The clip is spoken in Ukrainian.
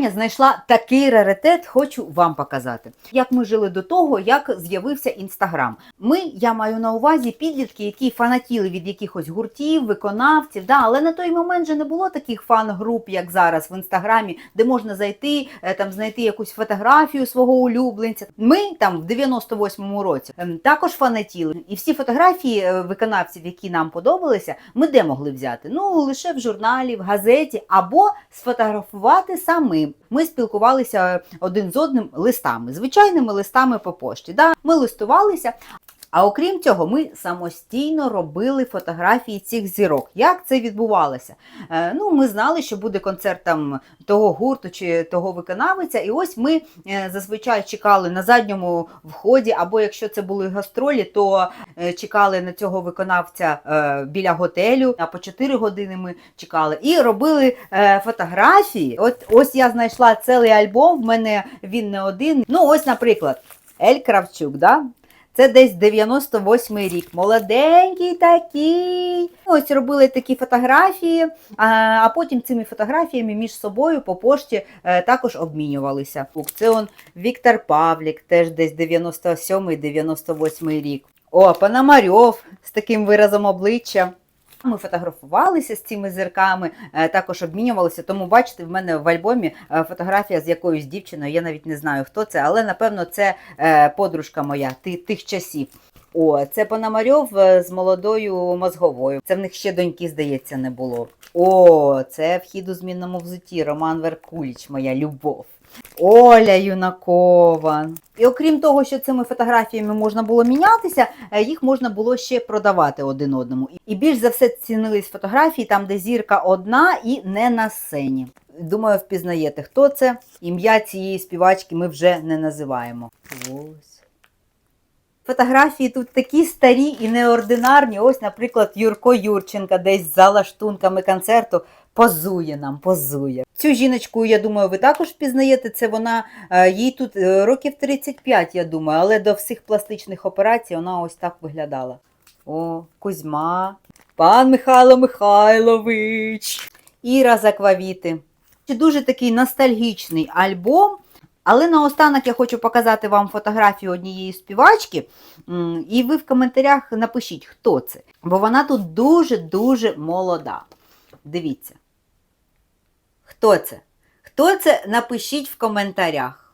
Я знайшла такий раритет, хочу вам показати. Як ми жили до того, як з'явився інстаграм. Ми, я маю на увазі підлітки, які фанатіли від якихось гуртів, виконавців. Да, але на той момент же не було таких фан-груп, як зараз в інстаграмі, де можна зайти, е, там знайти якусь фотографію свого улюбленця. Ми там в 98-му році ем, також фанатіли. І всі фотографії е, виконавців, які нам подобалися, ми де могли взяти? Ну лише в журналі, в газеті або сфотографувати самим. Ми спілкувалися один з одним листами, звичайними листами по пошті. Да? Ми листувалися. А окрім цього, ми самостійно робили фотографії цих зірок. Як це відбувалося? Е, ну, ми знали, що буде концерт там того гурту чи того виконавиця, і ось ми е, зазвичай чекали на задньому вході, або якщо це були гастролі, то е, чекали на цього виконавця біля готелю. А по 4 години ми чекали і робили фотографії. От ось я знайшла цілий альбом. В мене він не один. Ну, ось, наприклад, Ель Кравчук, да? Це десь 98-й рік. Молоденький такий. Ось робили такі фотографії, а, потім цими фотографіями між собою по пошті е, також обмінювалися. Це он Віктор Павлік, теж десь 97-98 рік. О, Пономарьов з таким виразом обличчя. Ми фотографувалися з цими зірками, е, також обмінювалися. Тому, бачите, в мене в альбомі е, фотографія з якоюсь дівчиною. Я навіть не знаю, хто це, але напевно це е, подружка моя ти- тих часів. О, це Пономарьов е, з молодою мозговою. Це в них ще доньки, здається, не було. О, це вхід у змінному взутті. Роман Веркуліч, моя любов. Оля Юнакова. І окрім того, що цими фотографіями можна було мінятися, е, їх можна було ще продавати один одному. І більш за все цінились фотографії там, де зірка одна і не на сцені. Думаю, впізнаєте, хто це. Ім'я цієї співачки ми вже не називаємо. Ось. Фотографії тут такі старі і неординарні. Ось, наприклад, Юрко Юрченка десь за лаштунками концерту позує нам, позує. Цю жіночку, я думаю, ви також впізнаєте. Це вона, е, їй тут е, років 35, я думаю, але до всіх пластичних операцій вона ось так виглядала. О, Кузьма, пан Михайло Михайлович, Іра Заквавіти. Дуже такий ностальгічний альбом. Але наостанок я хочу показати вам фотографію однієї співачки, і ви в коментарях напишіть, хто це. Бо вона тут дуже-дуже молода. Дивіться. Хто це? Хто це? Напишіть в коментарях.